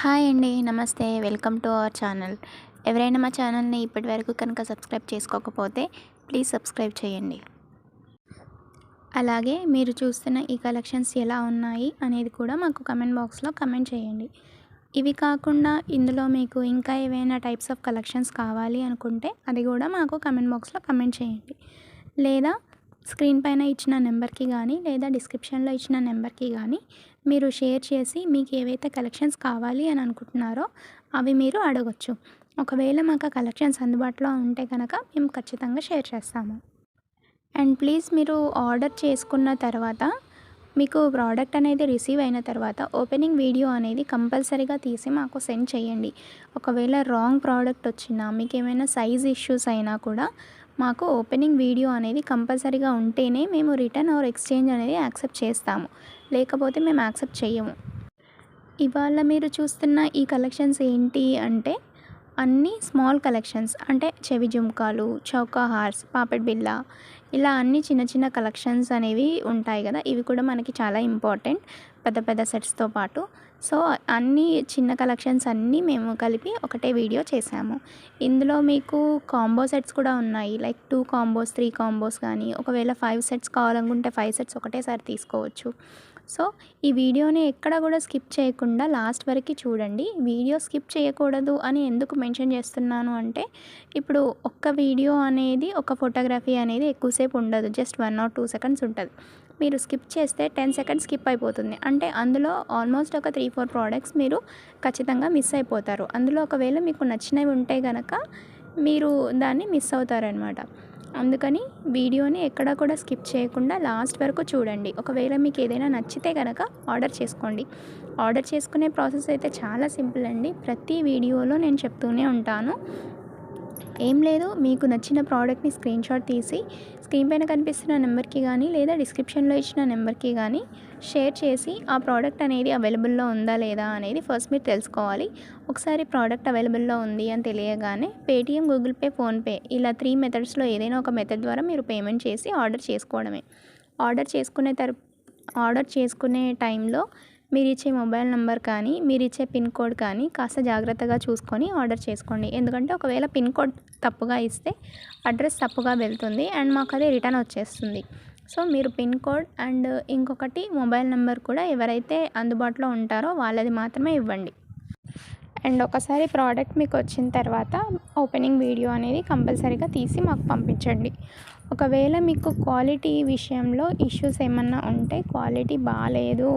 Hi అండి నమస్తే. Welcome to our channel. ఎవరైనా మా ఛానల్ని ఇప్పటి వరకు కనుక సబ్స్క్రైబ్ చేసుకోకపోతే ప్లీజ్ సబ్స్క్రైబ్ చేయండి. అలాగే మీరు చూస్తున్న ఈ కలెక్షన్స్ ఎలా ఉన్నాయి అనేది కూడా మాకు కమెంట్ బాక్స్లో కమెంట్ చేయండి. ఇవి కాకుండా ఇందులో మీకు ఇంకా ఏవైనా టైప్స్ ఆఫ్ కలెక్షన్స్ కావాలి అనుకుంటే అది కూడా మాకు కమెంట్ బాక్స్లో కమెంట్ చేయండి. లేదా స్క్రీన్ పైన ఇచ్చిన నెంబర్కి కానీ లేదా డిస్క్రిప్షన్లో ఇచ్చిన నెంబర్కి కానీ మీరు షేర్ చేసి మీకు ఏవైతే కలెక్షన్స్ కావాలి అని అనుకుంటున్నారో అవి మీరు అడగొచ్చు. ఒకవేళ మాకు కలెక్షన్స్ అందుబాటులో ఉంటే కనుక మేము ఖచ్చితంగా షేర్ చేస్తాము. అండ్ ప్లీజ్ మీరు ఆర్డర్ చేసుకున్న తర్వాత మీకు ప్రోడక్ట్ అనేది రిసీవ్ అయిన తర్వాత ఓపెనింగ్ వీడియో అనేది కంపల్సరీగా తీసి మాకు సెండ్ చేయండి. ఒకవేళ రాంగ్ ప్రోడక్ట్ వచ్చినా మీకు ఏమైనా సైజ్ ఇష్యూస్ అయినా కూడా మాకు ఓపెనింగ్ వీడియో అనేది కంపల్సరీగా ఉంటేనే మేము రిటర్న్ ఆర్ ఎక్స్చేంజ్ అనేది యాక్సెప్ట్ చేస్తాము. లేకపోతే మేము యాక్సెప్ట్ చేయము ఇవాళ మీరు చూస్తున్న ఈ కలెక్షన్స్ ఏంటి అంటే అన్ని స్మాల్ కలెక్షన్స్ అంటే చెవి జుంకాలు చౌకాహార్స్ పాపెట్ బిల్ల ఇలా అన్ని చిన్న చిన్న కలెక్షన్స్ అనేవి ఉంటాయి కదా. ఇవి కూడా మనకి చాలా ఇంపార్టెంట్ పెద్ద పెద్ద సెట్స్తో పాటు. సో అన్ని చిన్న కలెక్షన్స్ అన్నీ మేము కలిపి ఒకటే వీడియో చేసాము ఇందులో మీకు కాంబో సెట్స్ కూడా ఉన్నాయి. Like two combos three combos కానీ ఒకవేళ ఫైవ్ సెట్స్ కావాలనుకుంటే ఫైవ్ సెట్స్ ఒకటేసారి తీసుకోవచ్చు. సో ఈ వీడియోని ఎక్కడ కూడా స్కిప్ చేయకుండా లాస్ట్ వరకు చూడండి. వీడియో స్కిప్ చేయకూడదు అని ఎందుకు మెన్షన్ చేస్తున్నాను అంటే ఇప్పుడు ఒక్క వీడియో అనేది ఒక ఫోటోగ్రఫీ అనేది ఎక్కువసేపు ఉండదు. Just one or two seconds ఉంటుంది. మీరు స్కిప్ చేస్తే టెన్ సెకండ్స్ స్కిప్ అయిపోతుంది. అంటే అందులో ఆల్మోస్ట్ ఒక త్రీ ఫోర్ ప్రోడక్ట్స్ మీరు ఖచ్చితంగా మిస్ అయిపోతారు. అందులో ఒకవేళ మీకు నచ్చినవి ఉంటే కనుక మీరు దాన్ని మిస్ అవుతారనమాట అందుకని వీడియోని ఎక్కడ కూడా స్కిప్ చేయకుండా లాస్ట్ వరకు చూడండి. ఒకవేళ మీకు ఏదైనా నచ్చితే కనుక ఆర్డర్ చేసుకోండి. ఆర్డర్ చేసుకునే ప్రాసెస్ అయితే చాలా సింపుల్ అండి. ప్రతి వీడియోలో నేను చెప్తూనే ఉంటాను. ఏం లేదు మీకు నచ్చిన ప్రోడక్ట్ని స్క్రీన్ షాట్ తీసి స్క్రీన్ పైన కనిపిస్తున్న నెంబర్కి కానీ లేదా డిస్క్రిప్షన్లో ఇచ్చిన నెంబర్కి కానీ షేర్ చేసి ఆ ప్రోడక్ట్ అనేది అవైలబుల్లో ఉందా లేదా అనేది ఫస్ట్ మీరు తెలుసుకోవాలి. ఒకసారి ప్రోడక్ట్ అవైలబుల్లో ఉంది అని తెలియగానే Paytm Google Pay PhonePe three three మెథడ్స్లో ఏదైనా ఒక మెథడ్ ద్వారా మీరు పేమెంట్ చేసి ఆర్డర్ చేసుకోవడమే. ఆర్డర్ చేసుకునే తర్ ఆర్డర్ చేసుకునే టైంలో మీరు ఇచ్చే మొబైల్ నెంబర్ కానీ మీరు ఇచ్చే పిన్ కోడ్ కానీ కాస్త జాగ్రత్తగా చూసుకొని ఆర్డర్ చేసుకోండి. ఎందుకంటే ఒకవేళ పిన్ కోడ్ తప్పుగా ఇస్తే అడ్రస్ తప్పుగా వెళ్తుంది అండ్ మాకు అది రిటర్న్ వచ్చేస్తుంది. సో మీరు పిన్ కోడ్ అండ్ ఇంకొకటి మొబైల్ నెంబర్ కూడా ఎవరైతే అందుబాటులో ఉంటారో వాళ్ళది మాత్రమే ఇవ్వండి. అండ్ ఒకసారి ప్రోడక్ట్ మీకు వచ్చిన తర్వాత ఓపెనింగ్ వీడియో అనేది కంపల్సరీగా తీసి మాకు పంపించండి. ఒకవేళ మీకు క్వాలిటీ విషయంలో ఇష్యూస్ ఏమన్నా ఉంటే క్వాలిటీ బాగాలేదు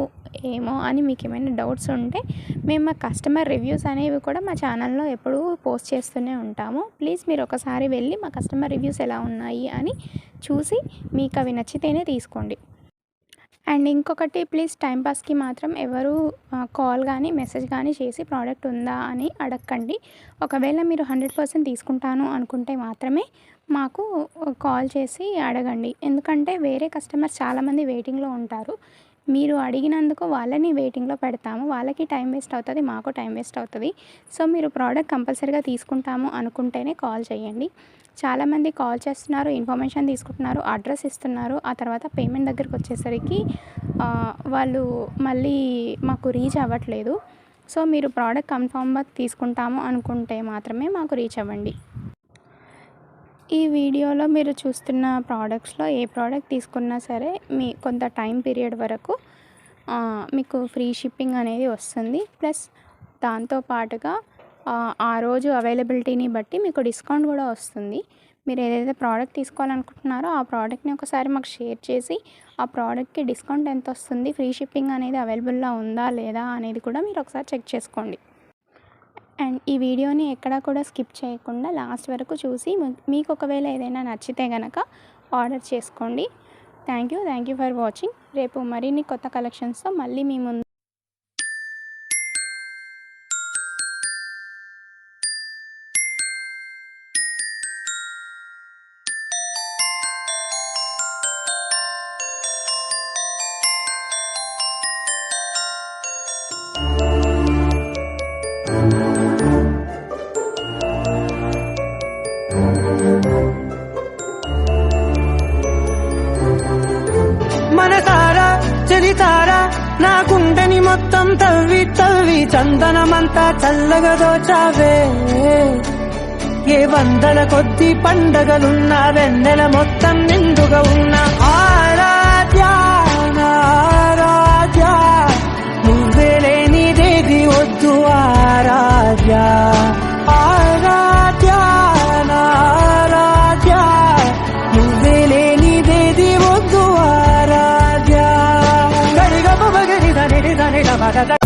ఏమో అని మీకు ఏమైనా డౌట్స్ ఉంటే మేము మా కస్టమర్ రివ్యూస్ అనేవి కూడా మా ఛానల్లో ఎప్పుడూ పోస్ట్ చేస్తూనే ఉంటాము. ప్లీజ్ మీరు ఒకసారి వెళ్ళి మా కస్టమర్ రివ్యూస్ ఎలా ఉన్నాయి అని చూసి మీకు అవి నచ్చితేనే తీసుకోండి. అండ్ ఇంకొకటి ప్లీజ్ టైంపాస్కి మాత్రం ఎవరు కాల్ కానీ మెసేజ్ కానీ చేసి ప్రోడక్ట్ ఉందా అని అడగండి ఒకవేళ మీరు హండ్రెడ్ పర్సెంట్ తీసుకుంటాను అనుకుంటే మాత్రమే మాకు కాల్ చేసి అడగండి. ఎందుకంటే వేరే కస్టమర్స్ చాలామంది వెయిటింగ్లో ఉంటారు. మీరు అడిగినందుకు వాళ్ళని వెయిటింగ్లో పెడతాము. వాళ్ళకి టైం వేస్ట్ అవుతుంది మాకు టైం వేస్ట్ అవుతుంది. సో మీరు ప్రోడక్ట్ కంపల్సరీగా తీసుకుంటాము అనుకుంటేనే కాల్ చేయండి. చాలామంది కాల్ చేస్తున్నారు ఇన్ఫర్మేషన్ తీసుకుంటున్నారు అడ్రస్ ఇస్తున్నారు. ఆ తర్వాత పేమెంట్ దగ్గరికి వచ్చేసరికి వాళ్ళు మళ్ళీ మాకు రీచ్ అవ్వట్లేదు. సో మీరు ప్రోడక్ట్ కన్ఫామ్గా తీసుకుంటాము అనుకుంటే మాత్రమే మాకు రీచ్ అవ్వండి. ఈ వీడియోలో మీరు చూస్తున్న ప్రోడక్ట్స్లో ఏ ప్రోడక్ట్ తీసుకున్నా సరే మీ కొంత టైం పీరియడ్ వరకు మీకు ఫ్రీ షిప్పింగ్ అనేది వస్తుంది. ప్లస్ దాంతో పాటుగా ఆ రోజు అవైలబిలిటీని బట్టి మీకు డిస్కౌంట్ కూడా వస్తుంది. మీరు ఏదైతే ప్రోడక్ట్ తీసుకోవాలనుకుంటున్నారో ఆ ప్రోడక్ట్ని ఒకసారి మాకు షేర్ చేసి ఆ ప్రోడక్ట్కి డిస్కౌంట్ ఎంత వస్తుంది ఫ్రీ షిప్పింగ్ అనేది అవైలబుల్లో ఉందా లేదా అనేది కూడా మీరు ఒకసారి చెక్ చేసుకోండి. అండ్ ఈ వీడియోని ఎక్కడా కూడా స్కిప్ చేయకుండా లాస్ట్ వరకు చూసి మీకు ఒకవేళ ఏదైనా నచ్చితే కనుక ఆర్డర్ చేసుకోండి. Thank you thank you for watching. రేపు మరిన్ని కొత్త కలెక్షన్స్తో మళ్ళీ మీ ముందు మనసారా చెలితారా నా గుండెని మొత్తం తవ్వి తవ్వి చందనమంతా చల్లగదో చావే ఏ వందల కొద్ది పండగలున్నా వెన్నెల మొత్తం నిండుగా ఉన్నా. ఆ 上马下山